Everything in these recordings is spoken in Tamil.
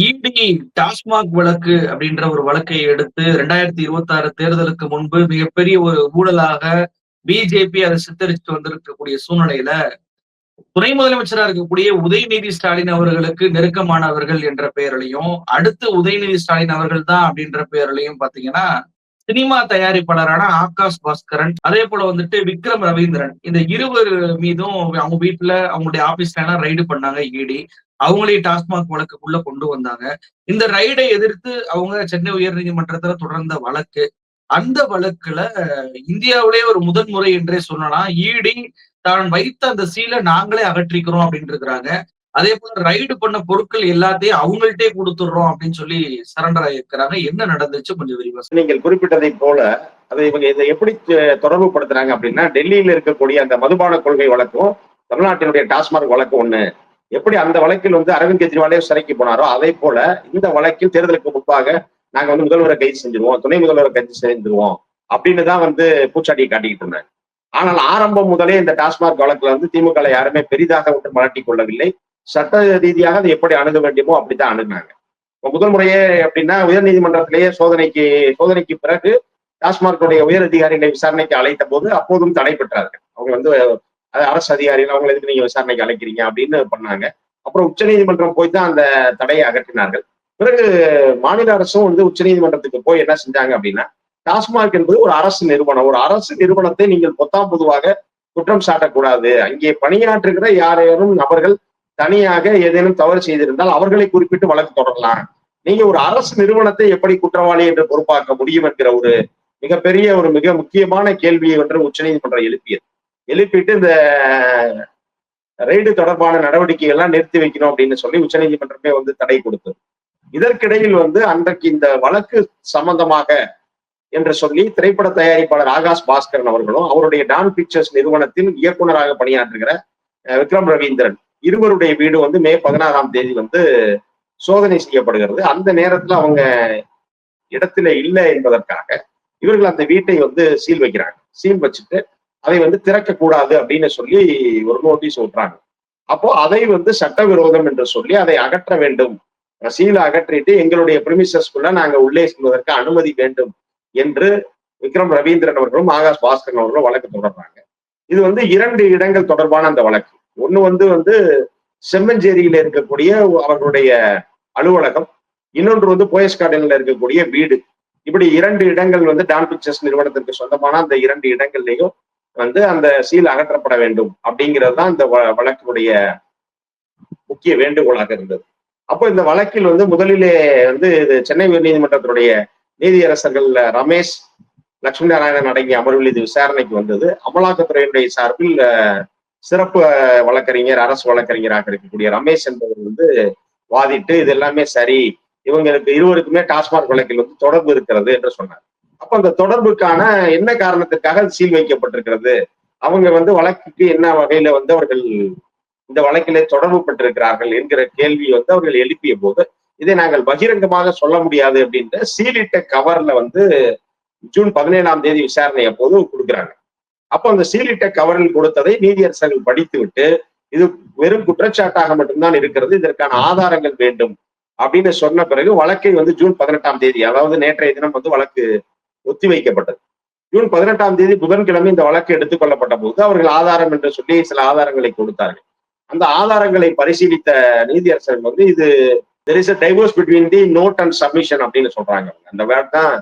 இடி டாஸ்மாக் வழக்கு அப்படின்ற ஒரு வழக்கை எடுத்து ரெண்டாயிரத்தி இருபத்தி ஆறு தேர்தலுக்கு முன்பு மிகப்பெரிய ஒரு ஊழலாக பிஜேபி அதை சித்தரித்து வந்திருக்கக்கூடிய சூழ்நிலையில துணை முதலமைச்சரா இருக்கக்கூடிய உதயநிதி ஸ்டாலின் அவர்களுக்கு நெருக்கமானவர்கள் என்ற பெயரிலையும் அடுத்து உதயநிதி ஸ்டாலின் அவர்கள் தான் அப்படின்ற பெயரிலையும் பாத்தீங்கன்னா சினிமா தயாரிப்பாளரான ஆகாஷ் பாஸ்கரன் அதே போல வந்துட்டு விக்ரம் ரவீந்திரன். இந்த இருவர் மீதும் அவங்க வீட்டுல அவங்களுடைய ஆபீஸ்ல எல்லாம் ரைடு பண்ணாங்க இடி அவங்களே டாஸ்மாக் வழக்குக்குள்ள கொண்டு வந்தாங்க. இந்த ரைடை எதிர்த்து அவங்க சென்னை உயர்நீதிமன்றத்துல தொடர்ந்த வழக்கு. அந்த வழக்குல இந்தியாவிலேயே ஒரு முதன்முறை என்றே சொல்லலாம். ஈடி தான் வைத்த அந்த சீலை நாங்களே அகற்றிக்கிறோம் அப்படின்னு இருக்கிறாங்க. அதே போல ரைடு பண்ண பொருட்கள் எல்லாத்தையும் அவங்கள்ட்டே கொடுத்துடுறோம் அப்படின்னு சொல்லி சரண்டர் ஆகியிருக்கிறாங்க என்ன நடந்துச்சு கொஞ்சம் விரிவா நீங்கள் குறிப்பிட்டதை போல அதை இவங்க இதை எப்படி தொடர்பு படுத்துறாங்க அப்படின்னா டெல்லியில இருக்கக்கூடிய அந்த மதுபான கொள்கை வழக்கும் தமிழ்நாட்டினுடைய டாஸ்மாக் வழக்கு ஒண்ணு. எப்படி அந்த வழக்கில் வந்து அரவிந்த் கெஜ்ரிவாலே சிறைக்கு போனாரோ அதே போல இந்த வழக்கில் தேர்தலுக்கு முன்பாக நாங்க வந்து முதல்வரை கைது செஞ்சிருவோம் துணை முதல்வரை கைது செஞ்சிருவோம் அப்படின்னு தான் வந்து பூச்சாட்டியை காட்டிக்கிட்டு இருந்தாங்க. ஆனால் ஆரம்பம் முதலே இந்த டாஸ்மாக் வழக்குல வந்து திமுக யாருமே பெரிதாக விட்டு மலட்டி கொள்ளவில்லை. சட்ட ரீதியாக அதை எப்படி அணுக வேண்டுமோ அப்படித்தான் அணுகுனாங்க. முதல் முறையே அப்படின்னா உயர்நீதிமன்றத்திலேயே சோதனைக்கு சோதனைக்கு பிறகு டாஸ்மார்க்குடைய உயர் அதிகாரிகளை விசாரணைக்கு அழைத்த போது அப்போதும் தடை பெற்றார்கள் அவங்க வந்து அரசு அதிகாரிகள் அவங்களை எதுக்கு நீங்க விசாரணைக்கு அழைக்கிறீங்க அப்படின்னு பண்ணாங்க. அப்புறம் உச்ச நீதிமன்றம் போய் தான் அந்த தடையை அகற்றினார்கள். பிறகு மாநில அரசும் வந்து உச்ச நீதிமன்றத்துக்கு போய் என்ன செஞ்சாங்க அப்படின்னா டாஸ்மாக் என்பது ஒரு அரசு நிறுவனம். ஒரு அரசு நிறுவனத்தை நீங்கள் பொத்தாம் பொதுவாக குற்றம் சாட்டக்கூடாது. அங்கே பணியாற்றுகிற யாரையும் நபர்கள் தனியாக ஏதேனும் தவறு செய்திருந்தால் அவர்களை குறிப்பிட்டு வழக்கு தொடரலாம். நீங்க ஒரு அரசு நிறுவனத்தை எப்படி குற்றவாளி என்று பொறுப்பாக்க முடியும் என்கிற ஒரு மிகப்பெரிய ஒரு மிக முக்கியமான கேள்வியை ஒன்று உச்சநீதிமன்றம் எழுப்பியது. எழுப்பிட்டு இந்த ரெய்டு தொடர்பான நடவடிக்கை எல்லாம் நிறுத்தி வைக்கணும் அப்படின்னு சொல்லி உச்சநீதிமன்றமே வந்து தடை கொடுத்தது. இதற்கிடையில் வந்து அன்றைக்கு இந்த வழக்கு சம்பந்தமாக என்று சொல்லி திரைப்பட தயாரிப்பாளர் ஆகாஷ் பாஸ்கரன் அவர்களும் அவருடைய டான் பிக்சர்ஸ் நிறுவனத்தில் இயக்குநராக பணியாற்றுகிற விக்ரம் ரவீந்திரன் இருவருடைய வீடு வந்து மே பதினாறாம் தேதி வந்து சோதனை செய்யப்படுகிறது. அந்த நேரத்துல அவங்க இடத்துல இல்லை என்பதற்காக இவர்கள் அந்த வீட்டை வந்து சீல் வைக்கிறாங்க. சீல் வச்சுட்டு அதை வந்து திறக்கக்கூடாது அப்படின்னு சொல்லி ஒரு நோட்டீஸ் விட்டுறாங்க அப்போ அதை வந்து சட்டவிரோதம் என்று சொல்லி அதை அகற்ற வேண்டும். சீலை அகற்றிட்டு எங்களுடைய பிரிமிசஸ்குள்ள நாங்க உள்ளே செல்வதற்கு அனுமதி வேண்டும் என்று விக்ரம் ரவீந்திரன் அவர்களும் ஆகாஷ் பாஸ்கரன் அவர்களும் வழக்கு தொடர்றாங்க. இது வந்து இரண்டு இடங்கள் தொடர்பான அந்த வழக்கு. ஒண்ணு வந்து வந்து செம்மஞ்சேரியில இருக்கக்கூடிய அவர்களுடைய அலுவலகம். இன்னொன்று வந்து போயஸ் கார்டன்ல இருக்கக்கூடிய வீடு. இப்படி இரண்டு இடங்கள் வந்து டான் பிக்சர்ஸ் நிறுவனத்திற்கு சொந்தமான அந்த இரண்டு இடங்கள்லையும் வந்து அந்த சீல் அகற்றப்பட வேண்டும் அப்படிங்கிறது தான் இந்த வழக்கினுடைய முக்கிய வேண்டுகோளாக இருந்தது. அப்போ இந்த வழக்கில் வந்து முதலிலே வந்து இது சென்னை உயர்நீதிமன்றத்தினுடைய நீதியரசர்கள் ரமேஷ் லட்சுமி நாராயணன் அடங்கிய அமர்வில் இது விசாரணைக்கு வந்தது. அமலாக்கத்துறையினுடைய சார்பில் சிறப்பு வழக்கறிஞர் அரசு வழக்கறிஞராக இருக்கக்கூடிய ரமேஷ் என்பவர் வந்து வாதிட்டு இது எல்லாமே சரி. இவங்களுக்கு இருவருக்குமே டாஸ்மாக் வழக்கில் வந்து தொடர்பு இருக்கிறது என்று சொன்னார். அப்ப அந்த தொடர்புக்கான என்ன காரணத்திற்காக சீல் வைக்கப்பட்டிருக்கிறது? அவங்க வந்து வழக்குக்கு என்ன வகையில வந்து அவர்கள் இந்த வழக்கிலே தொடர்பு பட்டிருக்கிறார்கள் என்கிற கேள்வி வந்து அவர்கள் எழுப்பிய போது இதை நாங்கள் பகிரங்கமாக சொல்ல முடியாது அப்படின்ற சீலிட்ட கவர்ல வந்து ஜூன் பதினேழாம் தேதி விசாரணை அப்போது கொடுக்குறாங்க. அப்போ அந்த சீலிட்ட கவரில் கொடுத்ததை நீதியரசர்கள் படித்து விட்டு இது வெறும் குற்றச்சாட்டாக மட்டும்தான் இருக்கிறது இதற்கான ஆதாரங்கள் வேண்டும் அப்படின்னு சொன்ன பிறகு வழக்கை வந்து ஜூன் பதினெட்டாம் தேதி அதாவது நேற்றைய தினம் வந்து வழக்கு ஒத்திவைக்கப்பட்டது. ஜூன் பதினெட்டாம் தேதி புதன்கிழமை இந்த வழக்கு எடுத்துக்கொள்ளப்பட்ட போது அவர்கள் ஆதாரம் என்று சொல்லி சில ஆதாரங்களை கொடுத்தார்கள். அந்த ஆதாரங்களை பரிசீலித்த நீதியரசர் வந்து இது there is a divorce between the note and submission அப்படின்னு சொல்றாங்க. அந்த வேர்ட் தான்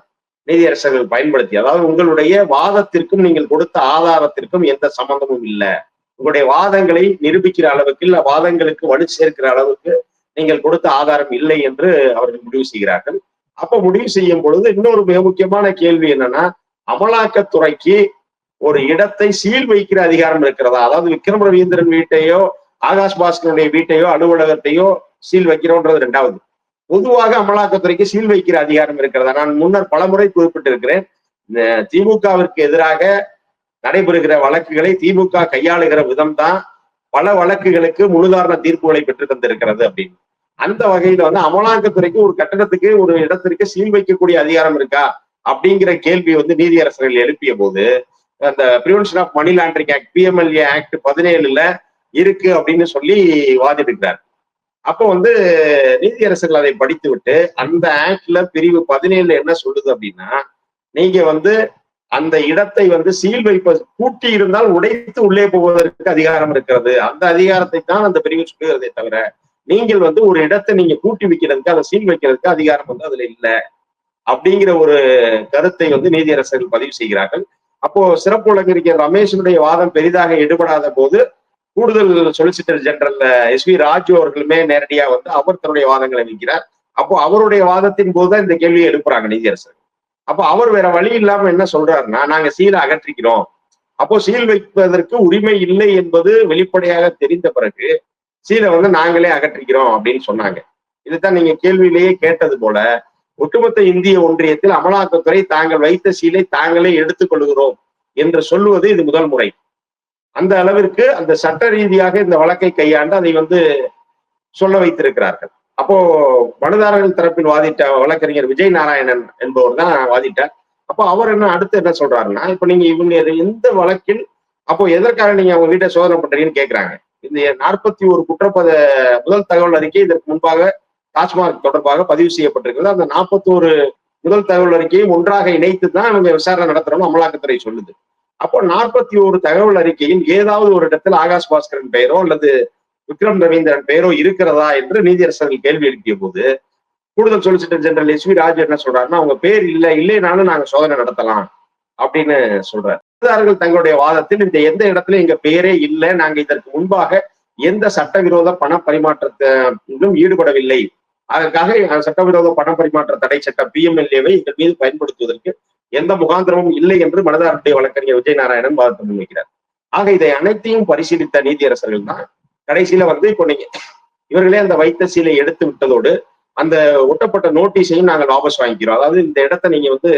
நீதியரசர்கள் பயன்படுத்தி அதாவது உங்களுடைய வாதத்திற்கும் நீங்கள் கொடுத்த ஆதாரத்திற்கும் எந்த சம்பந்தமும் இல்லை. உங்களுடைய வாதங்களை நிரூபிக்கிற அளவுக்கு இல்ல வாதங்களுக்கு வலு சேர்க்கிற அளவுக்கு நீங்கள் கொடுத்த ஆதாரம் இல்லை என்று அவர்கள் முடிவு செய்கிறார்கள். அப்ப முடிவு செய்யும் பொழுது இன்னொரு மிக முக்கியமான கேள்வி என்னன்னா அமலாக்கத்துறைக்கு ஒரு இடத்தை சீல் வைக்கிற அதிகாரம் இருக்கிறதா? அதாவது விக்ரம் ரவீந்திரன் வீட்டையோ ஆகாஷ் பாஸ்கருடைய வீட்டையோ அலுவலகத்தையோ சீல் வைக்கிறோன்றது ரெண்டாவது. பொதுவாக அமலாக்கத்துறைக்கு சீல் வைக்கிற அதிகாரம் இருக்கிறதா? நான் முன்னர் பலமுறை குறிப்பிட்டிருக்கிறேன். திமுகவிற்கு எதிராக நடைபெறுகிற வழக்குகளை திமுக கையாளுகிற விதம் தான் பல வழக்குகளுக்கு முழுதாரண தீர்ப்புகளை பெற்று தந்திருக்கிறது அப்படின்னு. அந்த வகையில வந்து அமலாக்கத்துறைக்கு ஒரு கட்டடத்துக்கு ஒரு இடத்திற்கு சீல் வைக்கக்கூடிய அதிகாரம் இருக்கா அப்படிங்கிற கேள்வி வந்து நீதியரசர்கள் எழுப்பிய போது அந்த prevention of money laundering act PMLA act பதினேழுல இருக்கு அப்படின்னு சொல்லி வாதிடுகிறார் அப்போ வந்து நீதியரசர்கள் அதை படித்து விட்டு அந்த ஆக்ட்ல பிரிவு பதினேழுல என்ன சொல்லுது அப்படின்னா நீங்க வந்து அந்த இடத்தை வந்து சீல் வைப்ப பூட்டி இருந்தால் உடைத்து உள்ளே போவதற்கு அதிகாரம் இருக்கிறது. அந்த அதிகாரத்தை தான் அந்த பிரிவு சொல்லுகிறதே தவிர நீங்கள் வந்து ஒரு இடத்தை நீங்க கூட்டி வைக்கிறதுக்கு அதை சீல் வைக்கிறதுக்கு அதிகாரம் வந்து அதுல இல்ல. அப்படிங்கிற ஒரு கருத்தை வந்து நீதியரசர்கள் பதிவு செய்கிறார்கள். அப்போ சிறப்பு வழக்கறிஞர் ரமேஷனுடைய வாதம் பெரிதாக எடுபடாத போது கூடுதல் solicitor general S V Raju அவர்களுமே நேரடியா வந்து அவர் தன்னுடைய வாதங்களை வைக்கிறார். அப்போ அவருடைய வாதத்தின் போதுதான் இந்த கேள்வியை எழுப்புறாங்க நீதியரசர் அப்போ அவர் வேற வழி இல்லாம என்ன சொல்றாருன்னா நாங்க சீலை அகற்றிக்கிறோம். அப்போ சீல் வைப்பதற்கு உரிமை இல்லை என்பது வெளிப்படையாக தெரிந்த பிறகு சீலை வந்து நாங்களே அகற்றிக்கிறோம் அப்படின்னு சொன்னாங்க. இதுதான் நீங்க கேள்வியிலேயே கேட்டது போல ஒட்டுமொத்த இந்திய ஒன்றியத்தில் அமலாக்கத்துறை தாங்கள் வைத்த சீலை தாங்களே எடுத்துக்கொள்கிறோம் என்று சொல்லுவது இது முதல் முறை. அந்த அளவிற்கு அந்த சட்ட ரீதியாக இந்த வழக்கை கையாண்டு அதை வந்து சொல்ல வைத்திருக்கிறார்கள். அப்போ மனுதாரர்கள் தரப்பில் வாதிட்ட வழக்கறிஞர் விஜய் நாராயணன் என்பவர் தான் வாதிட்டார். அப்போ அவர் என்ன அடுத்து என்ன சொல்றாருன்னா இப்ப நீங்க இவங்க எந்த வழக்கில் அப்போ எதற்காக நீங்க அவங்க வீட்டை சோதனை பண்றீங்கன்னு கேக்குறாங்க. இந்த நாற்பத்தி ஒரு குற்றப்பத முதல் தகவல் அறிக்கை இதற்கு முன்பாக டாஸ்மாக் தொடர்பாக பதிவு செய்யப்பட்டிருக்கிறது. அந்த நாற்பத்தோரு முதல் தகவல் அறிக்கையும் ஒன்றாக இணைத்து தான் இவங்க விசாரணை நடத்துறோம்னு அமலாக்கத்துறை சொல்லுது. அப்போ நாற்பத்தி ஒரு தகவல் அறிக்கையில் ஏதாவது ஒரு இடத்துல ஆகாஷ் பாஸ்கரன் பெயரோ அல்லது விக்ரம் ரவீந்திரன் பெயரோ இருக்கிறதா என்று நீதியரசர்கள் கேள்வி எழுப்பிய போது கூடுதல் solicitor general S V Raju என்ன சொல்றாருன்னா அவங்க பேர் இல்ல இல்லைனாலும் நாங்க சோதனை நடத்தலாம். அப்படின்னு சொல்றாரு. எழுத்தாளர்கள் தங்களுடைய வாதத்தில் இந்த எந்த இடத்துல எங்க பேரே இல்லை. நாங்க இதற்கு முன்பாக எந்த சட்டவிரோத பண பரிமாற்றத்திலும் ஈடுபடவில்லை. அதற்காக சட்டவிரோத பண பரிமாற்ற தடை சட்டம் பிஎம்எல்ஏவை எங்கள் மீது பயன்படுத்துவதற்கு எந்த முகாந்திரமும் இல்லை என்று மனதாருடைய வழக்கறிஞர் விஜய் நாராயணன் வாதத்தை முன்வைக்கிறார். ஆக இதை அனைத்தையும் பரிசீலித்த நீதியரசர்கள் தான் கடைசியில வந்து இப்போ நீங்க இவர்களே அந்த வைத்த சீலை எடுத்து விட்டதோடு அந்த ஒட்டப்பட்ட நோட்டீஸையும் நாங்கள் வாபஸ் வாங்கிக்கிறோம். அதாவது இந்த இடத்த நீங்க வந்து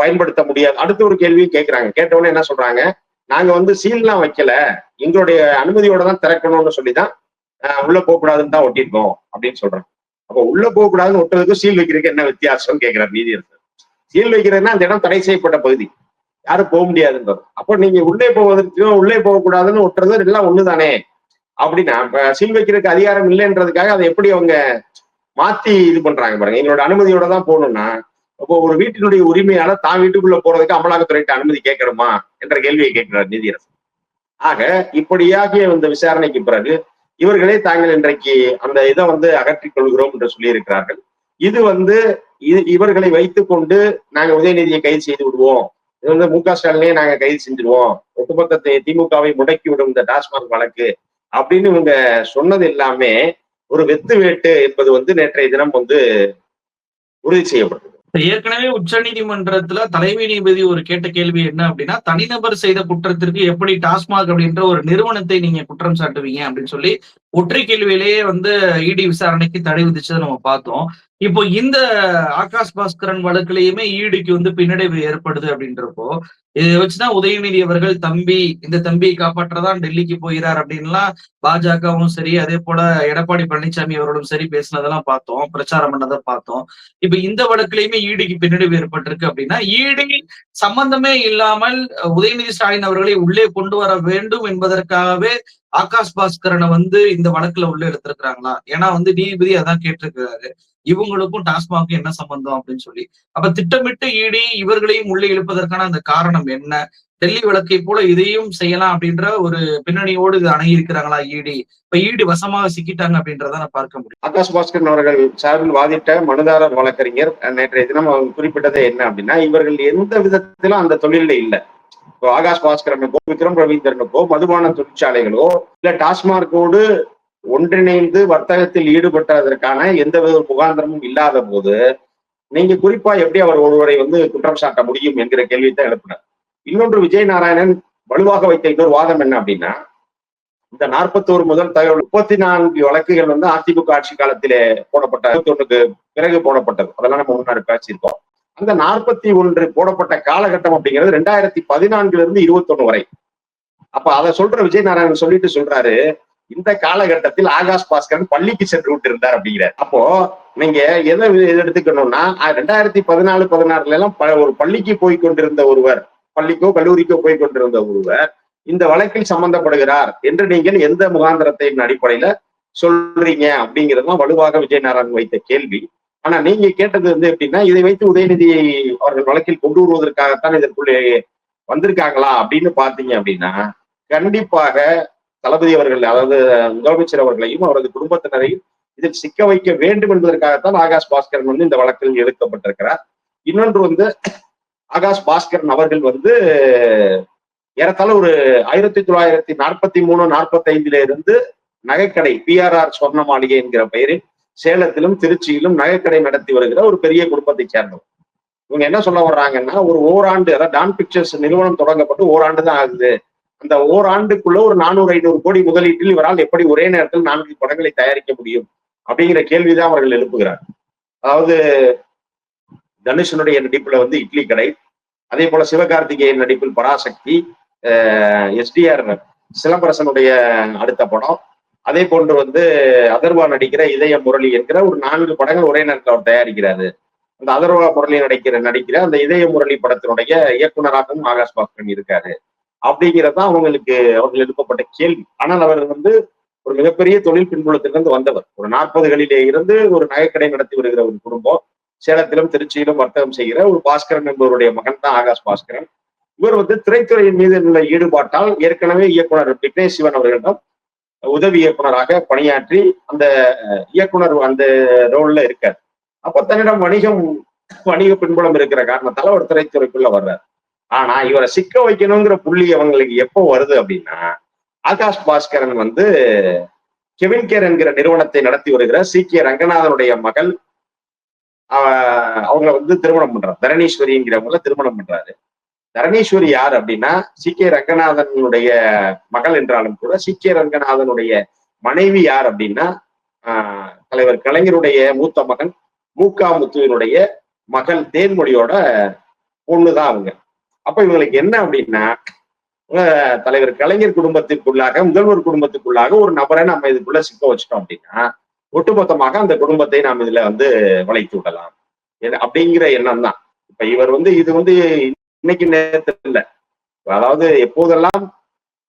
பயன்படுத்த முடியாது. அடுத்த ஒரு கேள்வியும் கேட்கிறாங்க கேட்டவொடனே என்ன சொல்றாங்க? நாங்க வந்து சீல்லாம் வைக்கல. எங்களுடைய அனுமதியோட தான் திறக்கணும்னு சொல்லிதான் உள்ள போகக்கூடாதுன்னு தான் ஒட்டியிருக்கோம் அப்படின்னு சொல்றாங்க. அப்போ உள்ள போகக்கூடாதுன்னு ஒட்டுறதுக்கும் சீல் வைக்கிறதுக்கு என்ன வித்தியாசம் கேட்கிறார் நீதியரசர் சீல் வைக்கிறதுனா அந்த இடம் தடை செய்யப்பட்ட பகுதி. யாரும் போக முடியாதுன்றது. அப்போ நீங்க உள்ளே போவதற்கும் உள்ளே போகக்கூடாதுன்னு ஒட்டுறது எல்லாம் ஒண்ணுதானே? அப்படின்னா சீல் வைக்கிறதுக்கு அதிகாரம் இல்லைன்றதுக்காக அதை எப்படி அவங்க மாத்தி இது பண்றாங்க பாருங்க. எங்களோட அனுமதியோட தான் போகணும்னா அப்போ ஒரு வீட்டினுடைய உரிமையால தான் வீட்டுக்குள்ள போறதுக்கு அமலாக்கத்துறைக்கு அனுமதி கேட்கணுமா என்ற கேள்வியை கேட்கிறார் நீதியரசன் ஆக இப்படியாகிய இந்த விசாரணைக்கு பிறகு இவர்களே தாங்கள் இன்றைக்கு அந்த இதை வந்து அகற்றிக் கொள்கிறோம் என்று சொல்லியிருக்கிறார்கள். இது வந்து இது இவர்களை வைத்துக் கொண்டு நாங்க உதயநிதியை கைது செய்து விடுவோம். இது வந்து மு க ஸ்டாலினே நாங்க கைது செஞ்சிருவோம். ஒட்டுமொத்த திமுகவை முடக்கி விடும் இந்த டாஸ்மாக் வழக்கு அப்படின்னு இவங்க சொன்னது எல்லாமே ஒரு வெத்து வேட்டு என்பது வந்து நேற்றைய தினம் வந்து உறுதி செய்யப்பட்டது. ஏற்கனவே உச்ச நீதிமன்றத்துல தலைமை நீதிபதி ஒரு கேட்ட கேள்வி என்ன அப்படின்னா தனிநபர் செய்த குற்றத்திற்கு எப்படி டாஸ்மாக் அப்படின்ற ஒரு நிறுவனத்தை நீங்க குற்றம் சாட்டுவீங்க அப்படின்னு சொல்லி ஒற்றை கேள்வியிலேயே வந்து இடி விசாரணைக்கு தடை விதிச்சதை நம்ம பார்த்தோம். இப்போ இந்த ஆகாஷ் பாஸ்கரன் வழக்குலயுமே ஈடுக்கு வந்து பின்னடைவு ஏற்படுது அப்படின்றப்போ இதை வச்சுதான் உதயநிதி அவர்கள் தம்பி இந்த தம்பியை காப்பாற்றதான் டெல்லிக்கு போகிறார் அப்படின்லாம் பாஜகவும் சரி அதே போல எடப்பாடி பழனிசாமி அவர்களும் சரி பேசினதெல்லாம் பார்த்தோம் பிரச்சாரம் பண்ணதை பார்த்தோம். இப்ப இந்த வழக்குலயுமே ஈடுக்கு பின்னடைவு ஏற்பட்டிருக்கு அப்படின்னா ஈடு சம்பந்தமே இல்லாமல் உதயநிதி ஸ்டாலின் அவர்களை உள்ளே கொண்டு வர வேண்டும் என்பதற்காகவே ஆகாஷ் பாஸ்கரனை வந்து இந்த வழக்குல உள்ள எடுத்திருக்கிறாங்களா? ஏன்னா வந்து நீதிபதி அதான் கேட்டிருக்கிறாரு. இவங்களுக்கும் டாஸ்மாக்கும் என்ன சம்பந்தம் அப்படின்னு சொல்லி. அப்ப திட்டமிட்டு ஈடி இவர்களையும் உள்ளே இழுப்பதற்கான அந்த காரணம் என்ன? டெல்லி வழக்கை போல இதையும் செய்யலாம் அப்படின்ற ஒரு பின்னணியோடு இது அணுகியிருக்கிறாங்களா ஈடி? இப்ப ஈடி வசமாக சிக்கிட்டாங்க அப்படின்றத நான் பார்க்க முடியும். ஆகாஷ் பாஸ்கரன் அவர்கள் சார்பில் வாதிட்ட மனுதாரர் வழக்கறிஞர் நேற்றைய தினம் அவங்க குறிப்பிட்டது என்ன அப்படின்னா இவர்கள் எந்த விதத்திலும் அந்த தொழில இல்லை. இப்போ ஆகாஷ் பாஸ்கரனுக்கோ விக்ரம் ரவீந்திரனுக்கோ மதுபான தொழிற்சாலைகளோ இல்ல டாஸ்மார்க்கோடு ஒன்றிணைந்து வர்த்தகத்தில் ஈடுபட்டதற்கான எந்த வித முகாந்திரமும் இல்லாத போது நீங்க குறிப்பா எப்படி அவர் ஒருவரை வந்து குற்றம் சாட்ட முடியும் என்கிற கேள்வி தான் எழுப்பினார். இன்னொன்று விஜய் நாராயணன் வலுவாக வைத்த இன்னொரு வாதம் என்ன அப்படின்னா இந்த நாற்பத்தோரு முதல் தகவல் முப்பத்தி நான்கு வழக்குகள் வந்து அதிமுக ஆட்சி காலத்திலே போடப்பட்ட தொண்ணுக்கு பிறகு போடப்பட்டது. அதெல்லாம் நம்ம முன்னாடி பேசியிருக்கோம். அந்த நாற்பத்தி ஒன்று போடப்பட்ட காலகட்டம் அப்படிங்கிறது ரெண்டாயிரத்தி பதினான்குல இருந்து இருபத்தொன்னு வரை. அப்ப அதை சொல்ற விஜய் நாராயணன் சொல்லிட்டு சொல்றாரு இந்த காலகட்டத்தில் ஆகாஷ் பாஸ்கரன் பள்ளிக்கு சென்று விட்டிருந்தார் அப்படிங்கிறார். அப்போ நீங்க எதை எடுத்துக்கணும்னா ரெண்டாயிரத்தி பதினாலு பதினாறுல எல்லாம் ஒரு பள்ளிக்கு போய் கொண்டிருந்த ஒருவர் பள்ளிக்கோ கல்லூரிக்கோ போய் கொண்டிருந்த ஒருவர் இந்த வழக்கில் சம்பந்தப்படுகிறார் என்று நீங்கள் எந்த முகாந்திரத்தின் அடிப்படையில சொல்றீங்க அப்படிங்கிறது தான் வலுவாக விஜயநாராயணன் வைத்த கேள்வி. ஆனா நீங்க கேட்டது வந்து எப்படின்னா இதை வைத்து உதயநிதியை அவர்கள் வழக்கில் கொண்டு வருவதற்காகத்தான் இதற்குள்ளே வந்திருக்காங்களா அப்படின்னு பாத்தீங்க அப்படின்னா கண்டிப்பாக தளபதி அவர்கள் அதாவது முதலமைச்சர் அவர்களையும் அவரது குடும்பத்தினரையும் இதில் சிக்க வைக்க வேண்டும் என்பதற்காகத்தான் ஆகாஷ் பாஸ்கரன் வந்து இந்த வழக்கில் எடுக்கப்பட்டிருக்கிறார். இன்னொன்று வந்து ஆகாஷ் பாஸ்கரன் அவர்கள் வந்து ஏறத்தாழ ஒரு ஆயிரத்தி தொள்ளாயிரத்தி நாற்பத்தி மூணு நாற்பத்தி ஐந்துல இருந்து நகைக்கடை பிஆர்ஆர் சொர்ண மாளிகை என்கிற பெயரில் சேலத்திலும் திருச்சியிலும் நகைக்கடை நடத்தி வருகிற ஒரு பெரிய குடும்பத்தை சேர்ந்தவர். இவங்க என்ன சொல்ல வர்றாங்கன்னா ஒரு ஓராண்டு அதாவது டான் பிக்சர்ஸ் நிறுவனம் தொடங்கப்பட்டு ஓராண்டு தான் ஆகுது. அந்த ஓராண்டுக்குள்ள ஒரு நானூறு ஐநூறு கோடி முதலீட்டில் இவரால் எப்படி ஒரே நேரத்தில் நான்கு படங்களை தயாரிக்க முடியும் அப்படிங்கிற கேள்விதான் அவர்கள் எழுப்புகிறார். அதாவது தனுஷனுடைய நடிப்புல வந்து இட்லி கடை அதே போல சிவகார்த்திகேயன் நடிப்பில் பராசக்தி எஸ்டிஆர் சிலம்பரசனுடைய அடுத்த படம் அதே போன்று வந்து அதர்வா நடிக்கிற இதய முரளி என்கிற ஒரு நான்கு படங்கள் ஒரே நேரத்தில் அவர் தயாரிக்கிறாரு. அந்த அதர்வா முரளி நடிக்கிற நடிக்கிற அந்த இதய முரளி படத்தினுடைய இயக்குனராகவும் ஆகாஷ் பாஸ்கரன் இருக்காரு. அப்படிங்கிறதான் அவங்களுக்கு அவர்கள் எழுப்பப்பட்ட கேள்வி. ஆனால் அவர் வந்து ஒரு மிகப்பெரிய தொழில் பின்புலத்திலிருந்து வந்தவர். ஒரு நாற்பதுகளிலே இருந்து ஒரு நகைக்கடை நடத்தி வருகிற ஒரு குடும்பம். சேலத்திலும் திருச்சியிலும் வர்த்தகம் செய்கிற ஒரு பாஸ்கரன் என்பவருடைய மகன் தான் ஆகாஷ் பாஸ்கரன். இவர் வந்து திரைத்துறையின் மீது உள்ள ஈடுபாட்டால் ஏற்கனவே இயக்குனர் விக்னேஷ் சிவன் அவர்களிடம் உதவி இயக்குனராக பணியாற்றி அந்த இயக்குனர் அந்த ரோல்ல இருக்கார். அப்ப தன்னிடம் வணிகம் வணிக பின்புலம் இருக்கிற காரணத்தால அவர் திரைத்துறைக்குள்ள வர்றார். ஆனா இவரை சிக்க வைக்கணுங்கிற புள்ளி அவங்களுக்கு எப்போ வருது அப்படின்னா ஆகாஷ் பாஸ்கரன் வந்து கெவின் கேர் என்கிற நிறுவனத்தை நடத்தி வருகிற சி. கே. ரங்கநாதனுடைய மகள் அவங்கள வந்து திருமணம் பண்றாரு. தரணீஸ்வரிங்கிறவங்கள திருமணம் பண்றாரு. தரணீஸ்வரி யார் அப்படின்னா சி. கே. ரங்கநாதனுடைய மகள் என்றாலும் கூட சி. கே. ரங்கநாதனுடைய மனைவி யார் அப்படின்னா தலைவர் கலைஞருடைய மூத்த மகன் மூக்கா முத்துவினுடைய மகள் தேன்மொழியோட பொண்ணுதான் அவங்க. அப்ப இவங்களுக்கு என்ன அப்படின்னா தலைவர் கலைஞர் குடும்பத்திற்குள்ளாக முதல்வர் குடும்பத்துக்குள்ளாக ஒரு நபரை நம்ம இதுக்குள்ள சிக்க வச்சிட்டோம் அப்படின்னா ஒட்டுமொத்தமாக அந்த குடும்பத்தை நாம் இதுல வந்து வளைத்து விடலாம். அப்படிங்கிற எண்ணம் தான் இப்ப இவர் வந்து இது வந்து இன்னைக்கு நேரத்தில் இல்லை. அதாவது எப்போதெல்லாம்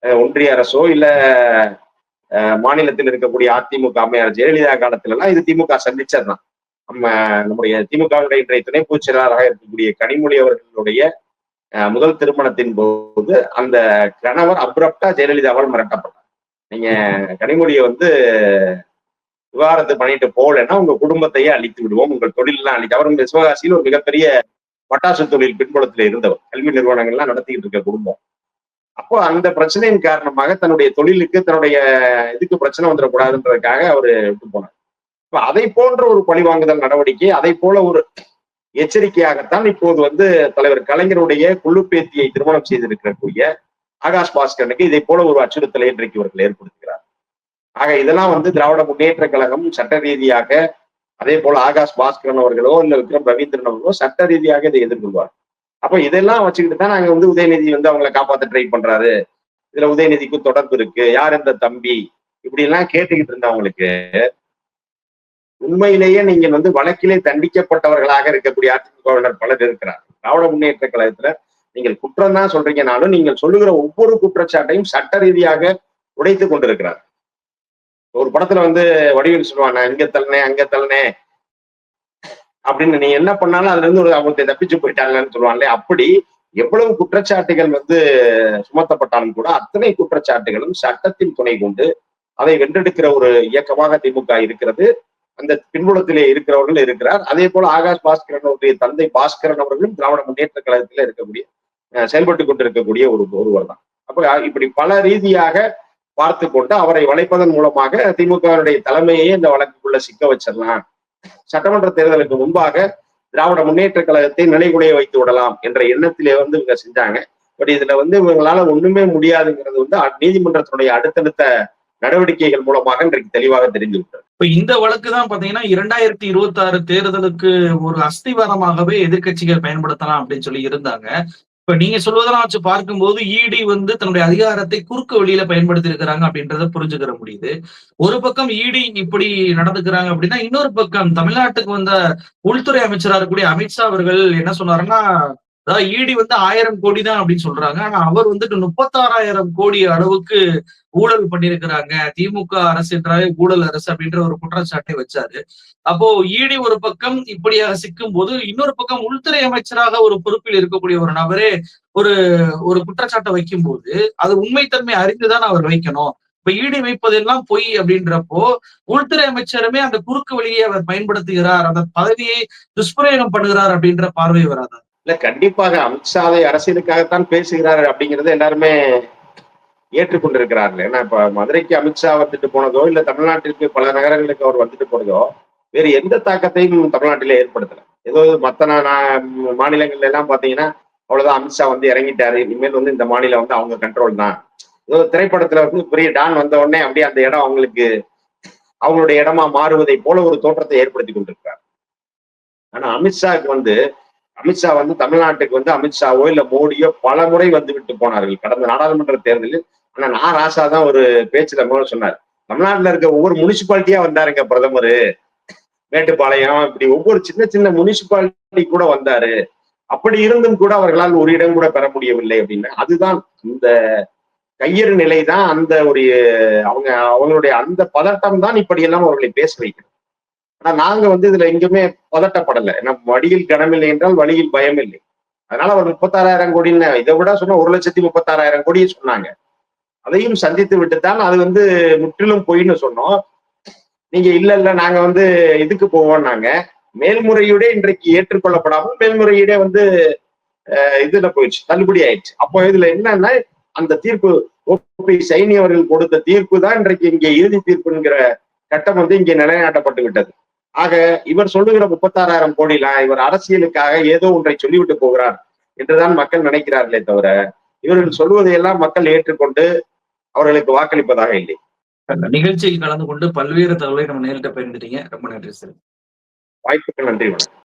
ஒன்றிய அரசோ இல்ல மாநிலத்தில் இருக்கக்கூடிய அதிமுக அம்மையார் ஜெயலலிதா காலத்துல எல்லாம் இது திமுக சந்திச்சதுதான். நம்ம நம்முடைய திமுகவுடைய இன்றைய துணை பொதுச் செயலாளராக இருக்கக்கூடிய கனிமொழி அவர்களுடைய முதல் திருமணத்தின் போது அந்த கணவர் அப்ரப்டா ஜெயலலிதாவால் மிரட்டப்பட்டார். நீங்க கனிமொழியை வந்து விவாகரத்து பண்ணிட்டு போகலன்னா உங்க குடும்பத்தையே அழித்து விடுவோம் உங்கள் தொழிலெல்லாம் அழித்து அவர் சிவகாசியில் ஒரு மிகப்பெரிய பட்டாசு தொழில் பின்புலத்தில் இருந்தவர். கல்வி நிறுவனங்கள்லாம் நடத்திக்கிட்டு இருக்க குடும்பம். அப்போ அந்த பிரச்சனையின் காரணமாக தன்னுடைய தொழிலுக்கு தன்னுடைய இதுக்கு பிரச்சனை வந்துடக்கூடாதுன்றதுக்காக அவர் விட்டு போனார். இப்ப அதை போன்ற ஒரு பழிவாங்குதல் நடவடிக்கை அதை போல ஒரு எச்சரிக்கையாகத்தான் இப்போது வந்து தலைவர் கலைஞருடைய குள்ளுப்பேத்தியை திருமணம் செய்திருக்கக்கூடிய ஆகாஷ் பாஸ்கரனுக்கு இதை போல ஒரு அச்சுறுத்தலை இன்றைக்கு இவர்கள் ஏற்படுத்துகிறார். ஆக இதெல்லாம் வந்து திராவிட முன்னேற்ற கழகம் சட்ட ரீதியாக அதே போல ஆகாஷ் பாஸ்கரன் அவர்களோ இல்ல விக்ரம் ரவீந்திரன் அவர்களோ சட்ட ரீதியாக இதை எதிர்கொள்வார். அப்ப இதெல்லாம் வச்சுக்கிட்டு தான் நாங்க வந்து உதயநிதி வந்து அவங்களை காப்பாத்த ட்ரை பண்றாரு. இதுல உதயநிதிக்கும் தொடர்பு இருக்கு. யார் இந்த தம்பி? இப்படி எல்லாம் கேட்டுக்கிட்டு இருந்தவங்களுக்கு உண்மையிலேயே நீங்க வந்து வழக்கிலே தண்டிக்கப்பட்டவர்களாக இருக்கக்கூடிய அதிமுகவினர் பலர் இருக்கிறார். திராவிட முன்னேற்ற கழகத்துல நீங்கள் குற்றம் தான் சொல்றீங்கனாலும் நீங்கள் சொல்லுகிற ஒவ்வொரு குற்றச்சாட்டையும் சட்ட ரீதியாக உடைத்து கொண்டிருக்கிறார். ஒரு படத்துல வந்து வடிவில் சொல்லுவாங்க இங்க தள்ளனே அங்க தள்ளனே அப்படின்னு நீ என்ன பண்ணாலும் அதுல இருந்து ஒரு அவங்க தப்பிச்சு போயிட்டாங்கன்னு சொல்லுவாங்களே அப்படி எவ்வளவு குற்றச்சாட்டுகள் வந்து சுமத்தப்பட்டாலும் கூட அத்தனை குற்றச்சாட்டுகளும் சட்டத்தின் துணை கொண்டு அதை வென்றெடுக்கிற ஒரு இயக்கமாக திமுக இருக்கிறது. அந்த பின்புலத்திலே இருக்கிறவர்கள் இருக்கிறார். அதே போல ஆகாஷ் பாஸ்கரன் அவருடைய தந்தை பாஸ்கரன் அவர்களும் திராவிட முன்னேற்ற கழகத்தில் இருக்கக்கூடிய செயல்பட்டு கொண்டிருக்கக்கூடிய ஒரு ஒருவர் தான். அப்ப இப்படி பல ரீதியாக பார்த்து கொண்டு அவரை வளைப்பதன் மூலமாக திமுகவினுடைய தலைமையை இந்த வழக்குக்குள்ள சிக்க வச்சிடலாம். சட்டமன்ற தேர்தலுக்கு முன்பாக திராவிட முன்னேற்ற கழகத்தை நிலைகுலைய வைத்து விடலாம் என்ற எண்ணத்திலே வந்து இவங்க செஞ்சாங்க. பட் இதுல வந்து இவங்களால ஒண்ணுமே முடியாதுங்கிறது வந்து நீதிமன்றத்தினுடைய அடுத்தடுத்த நடவடிக்கைகள் மூலமாக இன்றைக்கு தெளிவாக தெரிந்து விட்டது. இப்ப இந்த வழக்கு தான் பாத்தீங்கன்னா இரண்டாயிரத்தி இருபத்தி ஆறு தேர்தலுக்கு ஒரு அஸ்திவாரமாகவே எதிர்கட்சிகள் பயன்படுத்தலாம் அப்படின்னு சொல்லி இருந்தாங்க. இப்ப நீங்க சொல்வதெல்லாம் வச்சு பார்க்கும்போது இடி வந்து தன்னுடைய அதிகாரத்தை குறுக்கு வழியில பயன்படுத்தி இருக்கிறாங்க அப்படின்றத புரிஞ்சுக்கிற முடியுது. ஒரு பக்கம் இடி இப்படி நடந்துக்கிறாங்க அப்படின்னா இன்னொரு பக்கம் தமிழ்நாட்டுக்கு வந்த உள்துறை அமைச்சரா இருக்கக்கூடிய அமித்ஷா அவர்கள் என்ன சொன்னாருன்னா அதாவது ஈடி வந்து ஆயிரம் கோடி தான் அப்படின்னு சொல்றாங்க. ஆனா அவர் வந்துட்டு முப்பத்தாறாயிரம் கோடி அளவுக்கு ஊழல் பண்ணியிருக்கிறாங்க. திமுக அரசு என்றாலே ஊழல் அரசு அப்படின்ற ஒரு குற்றச்சாட்டை வச்சாரு. அப்போ ஈடி ஒரு பக்கம் இப்படியாக சிக்கும் போது இன்னொரு பக்கம் உள்துறை அமைச்சராக ஒரு பொறுப்பில் இருக்கக்கூடிய ஒரு நபரே ஒரு ஒரு குற்றச்சாட்டை வைக்கும் போது அது உண்மைத்தன்மை அறிந்துதான் அவர் வைக்கணும். இப்ப ஈடி வைப்பதெல்லாம் பொய் அப்படின்றப்போ உள்துறை அமைச்சருமே அந்த குறுக்கு வழியை அவர் பயன்படுத்துகிறார். அந்த பதவியை துஷ்பிரயோகம் பண்ணுகிறார் அப்படின்ற பார்வை வராதா. இல்ல கண்டிப்பாக அமித்ஷாவை அரசியலுக்காகத்தான் பேசுகிறார் அப்படிங்கறது எல்லாருமே ஏற்றுக்கொண்டிருக்கிறார்கள். ஏன்னா இப்ப மதுரைக்கு அமித்ஷா வந்துட்டு போனதோ இல்ல தமிழ்நாட்டிற்கு பல நகரங்களுக்கு அவர் வந்துட்டு போனதோ வேறு எந்த தாக்கத்தையும் தமிழ்நாட்டிலே ஏற்படுத்தல. ஏதோ மத்த நா- மாநிலங்கள்ல எல்லாம் பாத்தீங்கன்னா அவ்வளவுதான் அமித்ஷா வந்து இறங்கிட்டாரு. இனிமேல் வந்து இந்த மாநிலம் வந்து அவங்க கண்ட்ரோல் தான். ஏதோ திரைப்படத்துல வந்து பெரிய டான் வந்த உடனே அப்படியே அந்த இடம் அவங்களுக்கு அவங்களுடைய இடமா மாறுவதை போல ஒரு தோற்றத்தை ஏற்படுத்தி கொண்டிருக்கிறார். ஆனா அமித்ஷாவுக்கு வந்து அமித்ஷா வந்து தமிழ்நாட்டுக்கு வந்து அமித்ஷாவோ இல்ல மோடியோ பல முறை வந்து விட்டு போனார்கள். கடந்த நாடாளுமன்ற தேர்தலில். ஆனா நான் ராசா தான் ஒரு பேச்சுல மூலம் சொன்னார். தமிழ்நாட்டுல இருக்க ஒவ்வொரு முனிசிபாலிட்டியா வந்தாருங்க பிரதமர். மேட்டுப்பாளையம் இப்படி ஒவ்வொரு சின்ன சின்ன முனிசிபாலிட்டி கூட வந்தாரு. அப்படி இருந்தும் கூட அவர்களால் ஒரு இடம் கூட பெற முடியவில்லை அப்படின்னு. அதுதான் இந்த கையறு நிலை தான் அந்த ஒரு அவங்க அவங்களுடைய அந்த பதட்டம் தான் இப்படியெல்லாம் அவர்களை பேச வைக்கிறது. ஆனா நாங்க வந்து இதுல எங்குமே பதட்டப்படலை. ஏன்னா வழியில் கனமில்லை என்றால் வழியில் பயம் இல்லை அதனால அவர் முப்பத்தாறாயிரம் கோடின்னு இதை விட சொன்னா ஒரு லட்சத்தி முப்பத்தாறாயிரம் கோடியை சொன்னாங்க. அதையும் சந்தித்து விட்டுத்தான் அது வந்து முற்றிலும் பொய்ன்னு சொன்னோம். நீங்க இல்ல இல்ல நாங்க வந்து இதுக்கு போவோம் நாங்க மேல்முறையீடே இன்றைக்கு ஏற்றுக்கொள்ளப்படாமல் மேல்முறையீடே வந்து இதுல போயிடுச்சு தள்ளுபடி ஆயிடுச்சு. அப்போ இதுல என்னன்னா அந்த தீர்ப்பு ஓபி சைனி அவர்கள் கொடுத்த தீர்ப்பு தான் இன்றைக்கு இங்கே இறுதி தீர்ப்புங்கிற கட்டம் வந்து இங்கே நிலைநாட்டப்பட்டு விட்டது. ஆக இவர் சொல்லுகிற முப்பத்தாறாயிரம் கோடிலாம் இவர் அரசியலுக்காக ஏதோ ஒன்றை சொல்லிவிட்டு போகிறார் என்றுதான் மக்கள் நினைக்கிறார்களே தவிர இவர்கள் சொல்வதையெல்லாம் மக்கள் ஏற்றுக்கொண்டு அவர்களுக்கு வாக்களிப்பதாக இல்லை. நிகழ்ச்சியில் கலந்து கொண்டு பல்வேறு தகவலை நம்ம நேரிட்ட பயந்துட்டீங்க ரொம்ப நன்றி சார். வாய்ப்புக்கு நன்றி வணக்கம்.